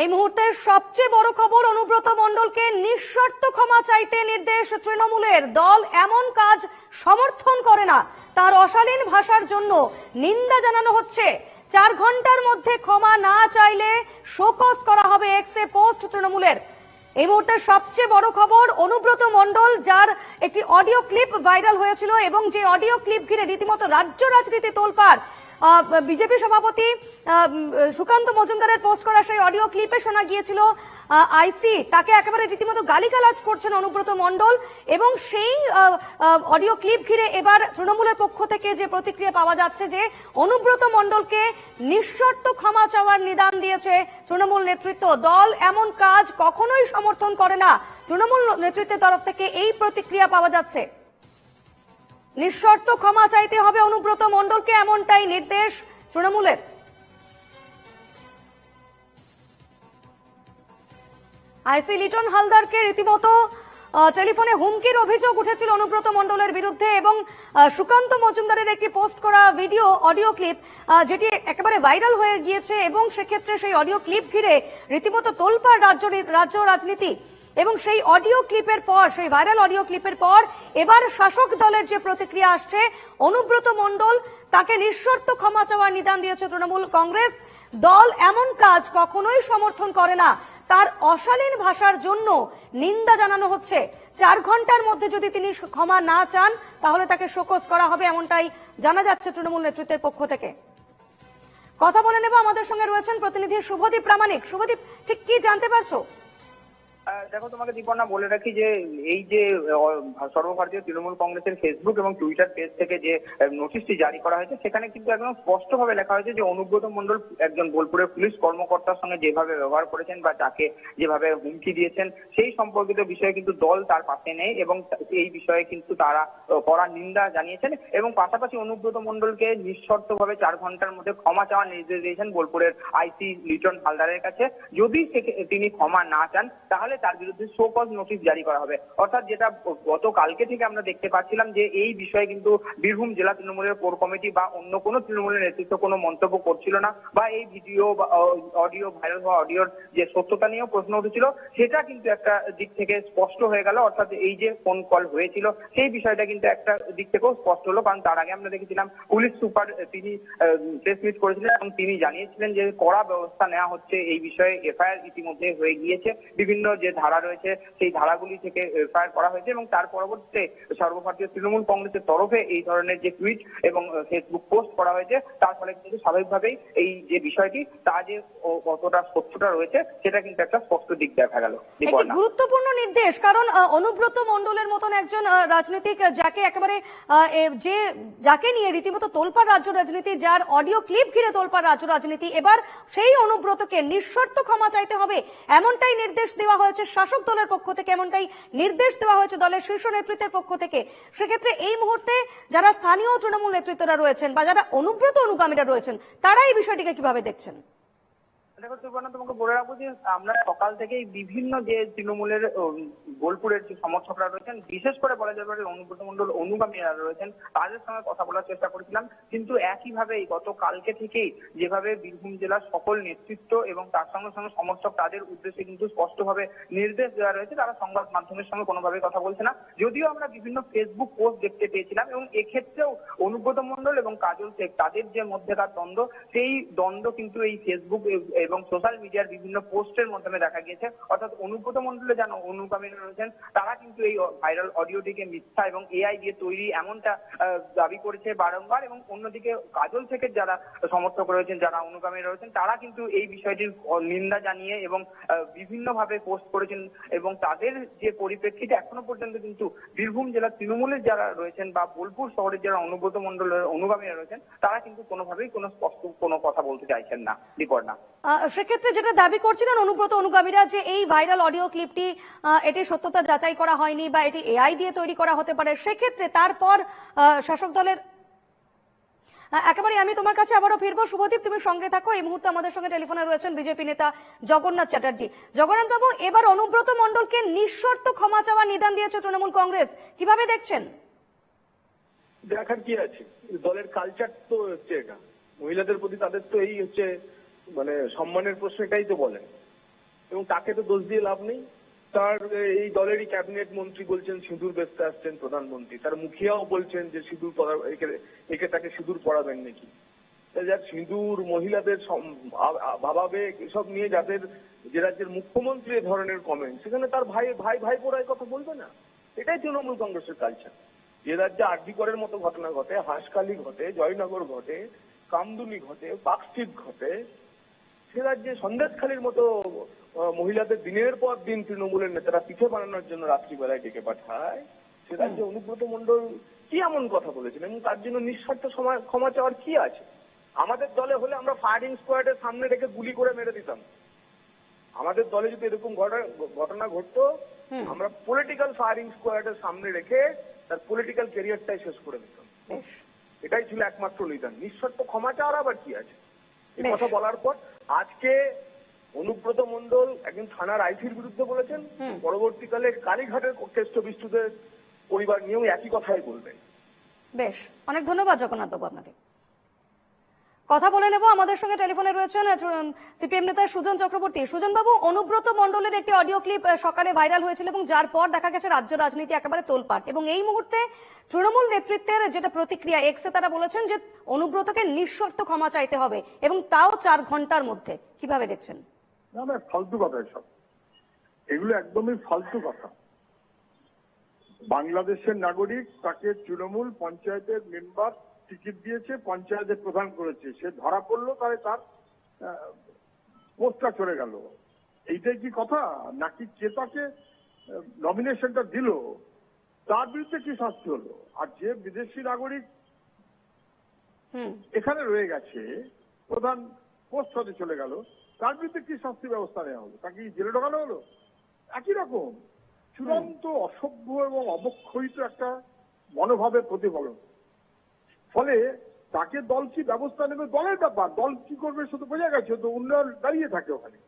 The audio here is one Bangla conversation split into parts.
এই মুহূর্তের সবচেয়ে বড় খবর, অনুব্রত মণ্ডলকে নিঃশর্ত ক্ষমা চাইতে নির্দেশ তৃণমূলের। দল এমন কাজ সমর্থন করে না। তার অশালীন ভাষার জন্য নিন্দা জানানো হচ্ছে। চার ঘণ্টার মধ্যে ক্ষমা না চাইলে শোকজ করা হবে এক্সে পোস্ট তৃণমূলের। এই মুহূর্তের সবচেয়ে বড় খবর, অনুব্রত মণ্ডল, যার একটি অডিও ক্লিপ ভাইরাল হয়েছিল এবং যে অডিও ক্লিপ ঘিরে রীতিমতো রাজ্য রাজনীতি তোলপাড় বিজেপি সভাপতি সুকান্ত মজুমদারের পোস্ট করা সেই অডিও ক্লিপে শোনা গিয়েছিল আইসি। তাকে একেবারে রীতিমতো গালিগালাজ করছেন অনুব্রত মণ্ডল এবং সেই অডিও ক্লিপ ঘিরে এবার তৃণমূলের পক্ষ থেকে যে প্রতিক্রিয়া পাওয়া যাচ্ছে যে অনুব্রত মণ্ডলকে নিঃশর্ত ক্ষমা চাওয়ার নিদান দিয়েছে তৃণমূল নেতৃত্ব। দল এমন কাজ কখনোই সমর্থন করে না। তৃণমূল নেতৃত্বের তরফ থেকে এই প্রতিক্রিয়া পাওয়া যাচ্ছে। নিঃশর্ত ক্ষমা চাইতে হবে অনুব্রত মণ্ডলকে, এমনটাই নির্দেশ তৃণমূলের। আইসি লিটন হালদারকে রীতিমতো টেলিফোনে হুমকির অভিযোগ উঠেছিল অনুব্রত মণ্ডলের বিরুদ্ধে এবং সুকান্ত মজুমদারের একটি পোস্ট করা ভিডিও, অডিও ক্লিপ যেটি একেবারে ভাইরাল হয়ে গিয়েছে এবং সেক্ষেত্রে সেই অডিও ক্লিপ ঘিরে রীতিমতো তোলপাড় রাজ্য রাজ্য রাজনীতি এবং সেই অডিও ক্লিপের পর, সেই ভাইরাল অডিও ক্লিপের পর, এবার শাসক দলের যে প্রতিক্রিয়া আসছে, অনুব্রত মণ্ডল তাকে নিঃশর্ত ক্ষমা চাওয়ার নিদান দিয়েছে তৃণমূল কংগ্রেস। দল এমন কাজ কখনোই সমর্থন করে না। তার অশালীন ভাষার জন্য নিন্দা জানানো হচ্ছে। চার ঘণ্টার মধ্যে যদি তিনি ক্ষমা না চান, তাহলে তাকে শোকস করা হবে এমনটাই জানা যাচ্ছে তৃণমূল নেতৃত্বের পক্ষ থেকে। কথা বলে নেব আমাদের সঙ্গে রয়েছেন প্রতিনিধি শুভদীপ প্রামাণিক। শুভদীপ, ঠিক কি জানতে পারছ? দেখো, তোমাকে দীপর্ণা বলে রাখি যে, এই যে সর্বভারতীয় তৃণমূল কংগ্রেসের ফেসবুক এবং টুইটার পেজ থেকে যে নোটিশটি জারি করা হয়েছে, সেখানে কিন্তু একদম স্পষ্টভাবে লেখা হয়েছে যে, অনুব্রত মণ্ডল একজন বোলপুরের পুলিশ কর্মকর্তার সঙ্গে যেভাবে ব্যবহার করেছেন বা তাকে যেভাবে হুমকি দিয়েছেন, সেই সম্পর্কিত বিষয়ে কিন্তু দল তার পাশে নেই এবং এই বিষয়ে কিন্তু তারা কড়া নিন্দা জানিয়েছেন এবং পাশাপাশি অনুব্রত মণ্ডলকে নিঃশর্তভাবে চার ঘণ্টার মধ্যে ক্ষমা চাওয়ার নির্দেশ দিয়েছেন বোলপুরের আইসি লিটন হালদারের কাছে। যদি তিনি ক্ষমা না চান, তাহলে তার বিরুদ্ধে শোকজ নোটিশ জারি করা হবে। অর্থাৎ যেটা গতকালকে থেকে আমরা দেখতে পাচ্ছিলাম যে এই বিষয়ে কিন্তু বীরভূম জেলা তৃণমূলের কোর কমিটি বা অন্য কোনো তৃণমূলের নেতৃত্ব কোনো মন্তব্য করছিল না বা এই ভিডিও বা অডিও ভাইরাল হওয়া অডিওর যে সত্যতা নিয়েও প্রশ্ন উঠেছিল, সেটা কিন্তু একটা দিক থেকে স্পষ্ট হয়ে গেল। অর্থাৎ এই যে ফোন কল হয়েছিল, সেই বিষয়টা কিন্তু একটা দিক থেকেও স্পষ্ট হলো। কারণ তার আগে আমরা দেখেছিলাম পুলিশ সুপার তিনি প্রেস মিট করেছিলেন এবং তিনি জানিয়েছিলেন যে কড়া ব্যবস্থা নেওয়া হচ্ছে এই বিষয়ে। এফআইআর ইতিমধ্যে হয়ে গিয়েছে। বিভিন্ন যে ধারা রয়েছে সেই ধারাগুলি থেকে এফআইআর করা হয়েছে এবং তার পরবর্তীতে সর্বভারতীয় তৃণমূল কংগ্রেসের তরফে এই ধরনের যে টুইট এবং ফেসবুক পোস্ট করা হয়েছে তার ফলে কিন্তু স্বাভাবিকভাবেই এই যে বিষয়টি তা যে কতটা সত্যতা রয়েছে সেটা কিন্তু একটা স্পষ্ট দিক দেখা গেল। একটি গুরুত্বপূর্ণ নির্দেশ কারণ অনুব্রত মণ্ডলের মতন একজন রাজনীতিক যাকে একেবারে যে যাকে নিয়ে রীতিমতো তোলপাড় রাজ্য রাজনীতি যার অডিও ক্লিপ ঘিরে তোলপাড় রাজ্য রাজনীতি এবার সেই অনুব্রতকে নিঃশর্ত ক্ষমা চাইতে হবে এমনটাই নির্দেশ দেওয়া হয়েছে। শাসক দলের পক্ষ থেকে এমনটাই নির্দেশ দেওয়া হয়েছে দলের শীর্ষ নেতৃত্বের পক্ষ থেকে। সেক্ষেত্রে এই মুহূর্তে যারা স্থানীয় তৃণমূল নেতৃত্বরা রয়েছেন বা যারা অনুব্রত অনুগামীরা রয়েছেন, তারা এই বিষয়টিকে কীভাবে দেখছেন? দেখো সুবর্ণা তোমাকে বলে রাখব যে আমরা সকাল থেকেই বিভিন্ন যে তৃণমূলের বোলপুরের যে সমর্থকরা রয়েছেন, বিশেষ করে বলা পারে অনুব্রত মন্ডল অনুগামীরা রয়েছেন, তাদের সঙ্গে কথা বলার চেষ্টা করেছিলাম। কিন্তু একইভাবে গত কালকে থেকেই যেভাবে বীরভূম জেলার সকল নেতৃত্ব এবং তার সঙ্গে সঙ্গে সমর্থক তাদের উদ্দেশ্যে কিন্তু স্পষ্টভাবে নির্দেশ দেওয়া রয়েছে, তারা সংবাদ মাধ্যমের সঙ্গে কোনোভাবে কথা বলছে না। যদিও আমরা বিভিন্ন ফেসবুক পোস্ট দেখতে পেয়েছিলাম এবং এক্ষেত্রেও অনুব্রত মন্ডল এবং কাজল শেখ, তাদের যে মধ্যেকার দ্বন্দ্ব, সেই দ্বন্দ্ব কিন্তু এই ফেসবুক এবং সোশ্যাল মিডিয়ার বিভিন্ন পোস্টের মাধ্যমে দেখা গিয়েছে। অর্থাৎ অনুব্রত মন্ডলে যেন অনুগামীরা রয়েছেন, তারা কিন্তু এই ভাইরাল অডিওটিকে মিথ্যা এবং এআই দিয়ে তৈরি এমনটা দাবি করেছে বারংবার এবং অন্যদিকে কাজল থেকে যারা সমর্থক রয়েছেন, যারা অনুগামী রয়েছেন, তারা কিন্তু এই বিষয়টির নিন্দা জানিয়ে এবং বিভিন্নভাবে পোস্ট করেছেন এবং তাদের যে পরিপ্রেক্ষিতে এখনও পর্যন্ত কিন্তু বীরভূম জেলার তৃণমূলের যারা রয়েছেন বা বোলপুর শহরের যারা অনুব্রত মন্ডলের অনুগামীরা রয়েছেন, তারা কিন্তু কোনোভাবেই কোনো স্পষ্ট কোনো কথা বলতে চাইছেন না। বিপর্ণা সেক্ষেত্রে যেটা দাবি করছিলেন অনুব্রত অনুগামীরা যে এই ভাইরাল অডিও ক্লিপটি এটি সত্যতা যাচাই করা হয়নি বা এটি এআই দিয়ে তৈরি করা হতে পারে, সেক্ষেত্রে তারপর শাসক দলের একেবারে আমি তোমার কাছে আবারও ফিরবো। শুভদীপ, তুমি সঙ্গে থাকো। এই মুহূর্তে আমাদের সঙ্গে টেলিফোনে রয়েছেন বিজেপি নেতা জগন্নাথ চ্যাটার্জি। জগন্নাথ বাবু এবার অনুব্রত মণ্ডলকে নিঃশর্ত ক্ষমা চাওয়ার নিদান দিয়েছে তৃণমূল কংগ্রেস। কীভাবে দেখছেন? দেখার কি আছে? দলের কালচার তো হচ্ছে এটা। মহিলাদের প্রতি তাদের তো এই হচ্ছে মানে সম্মানের প্রশ্ন এটাই তো বলেন। এবং তাকে তো দোষ দিয়ে লাভ নেই। তার এই দলেরই ক্যাবিনেট মন্ত্রী বলছেন সিঁদুর বেচতে আসছেন প্রধানমন্ত্রী। তার মুখিয়াও বলছেন যে সিঁদুর একে তাকে সিঁদুর পরাবেন নাকি। যাক সিঁদুর মহিলাদের ভাবাবেগ এসব নিয়ে যাদের যে রাজ্যের মুখ্যমন্ত্রী ধরনের কমেন্ট সেখানে তার ভাই ভাই ভাই পোড়ায় কথা বলবে না। এটাই তৃণমূল কংগ্রেসের কালচার যে রাজ্যে আরডিকরের মতো ঘটনা ঘটে, হাঁসখালি ঘটে, জয়নগর ঘটে, কামদুনি ঘটে, পার্কস্ট্রিট ঘটে সে রাজ্যে সন্দেশখালীর মতো মহিলাদের দিনের পর দিন তৃণমূলের নেতারা পিঠে বানানোর জন্য রাত্রিবেলায় ডেকে পাঠায়। সে রাজ্যে অনুব্রত মন্ডল কি এমন কথা বলেছেন এবং তার জন্য নিঃস্বার্থ ক্ষমা চাওয়ার কি আছে? আমাদের দলে হলে আমরা ফায়ারিং স্কোয়াডের সামনে রেখে গুলি করে মেরে দিতাম। আমাদের দলে যদি এরকম ঘটনা ঘটতো আমরা পলিটিক্যাল ফায়ারিং স্কোয়াডের সামনে রেখে তার পলিটিক্যাল ক্যারিয়ারটাই শেষ করে দিতাম। এটাই ছিল একমাত্র নিদান। নিঃস্বার্থ ক্ষমা চাওয়ার আবার কি আছে? এই কথা বলার পর আজকে অনুব্রত মন্ডল একজন থানার আইসির বিরুদ্ধে বলেছেন পরবর্তীকালে কালীঘাটের কেষ্ট বিষ্ণুদের পরিবার নিয়েও একই কথাই বলবেন বেশ অনেক ধন্যবাদ জগন্নাথ বাবু আপনাকে। কথা বলে নেব। আমাদের সঙ্গে টেলিফোনে রয়েছেন সিপিএম নেতা সুজন চক্রবর্তী। সুজন বাবু অনুব্রত মণ্ডলের একটি অডিও ক্লিপ সকালে ভাইরাল হয়েছিল এবং যার পর দেখা গেছে রাজ্য রাজনীতি একেবারে তোলপাট এবং এই মুহূর্তে তৃণমূল নেতৃত্বের যেটা প্রতিক্রিয়া, এক্সে তারা বলেছেন যে অনুব্রতকে নিঃশর্ত ক্ষমা চাইতে হবে এবং তাও চার ঘণ্টার মধ্যে। কীভাবে দেখছেন? না না, ফালতু কথা এসব। এগুলো একদমই ফালতু কথা। বাংলাদেশের নাগরিক, তাকে তৃণমূল পঞ্চায়েতের মেম্বার টিকিট দিয়েছে পঞ্চায়েতের প্রধান করেছে। সে ধরা পড়ল তাহলে তার পোস্টটা চলে গেল। এইটাই কি কথা? নাকি কে তাকে নমিনেশনটা দিল? তার বিরুদ্ধে কি শাস্তি হলো? আর যে বিদেশি নাগরিক হুম। এখানে রয়ে গেছে প্রধান পোস্ট হতে চলে গেল তার বিরুদ্ধে কি শাস্তি ব্যবস্থা নেওয়া হলো? তাকে জেলে ঢোকানো হলো? একই রকম। চূড়ান্ত অসভ্য এবং অবক্ষয়িত একটা মনোভাবের প্রতিফলন। ফলে তাকে দল কি ব্যবস্থা নেবে? দলের ব্যাপার। দল কি করবে শুধু বোঝা গেছে তো উন্নয়ন দাঁড়িয়ে থাকে ওখানে।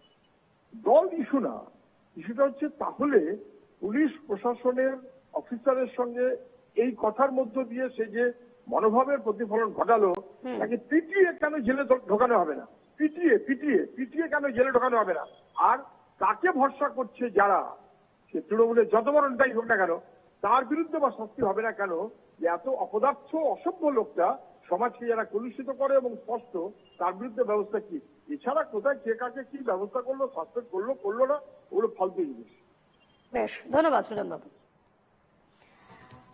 দল ইস্যু না। ইস্যুটা হচ্ছে তাহলে পুলিশ প্রশাসনের অফিসারের সঙ্গে এই কথার মধ্য দিয়ে সে যে মনোভাবের প্রতিফলন ঘটালো তাকে পিটিয়ে কেন জেলে ঢোকানো হবে না? পিটিয়ে পিটিয়ে পিটিয়ে কেন জেলে ঢোকানো হবে না? আর তাকে ভরসা করছে যারা? সে তৃণমূলের যত বড় নেতাই হোক না কেন তার বিরুদ্ধে বা শাস্তি হবে না কেন? যে এত অপদার্থ, অসভ্য লোকটা সমাজকে যারা কলুষিত করে এবং স্পষ্ট, তার বিরুদ্ধে ব্যবস্থা কি? এছাড়া কোথায় কে কাকে কি ব্যবস্থা করল সাসপেন্ড করল করল না, ওগুলো ফালতু জিনিস। বেশ, ধন্যবাদ সুজন বাবু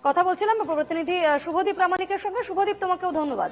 কথা বলছিলাম প্রতিনিধি শুভদীপ প্রামাণিকের সঙ্গে। শুভদীপ, তোমাকেও ধন্যবাদ।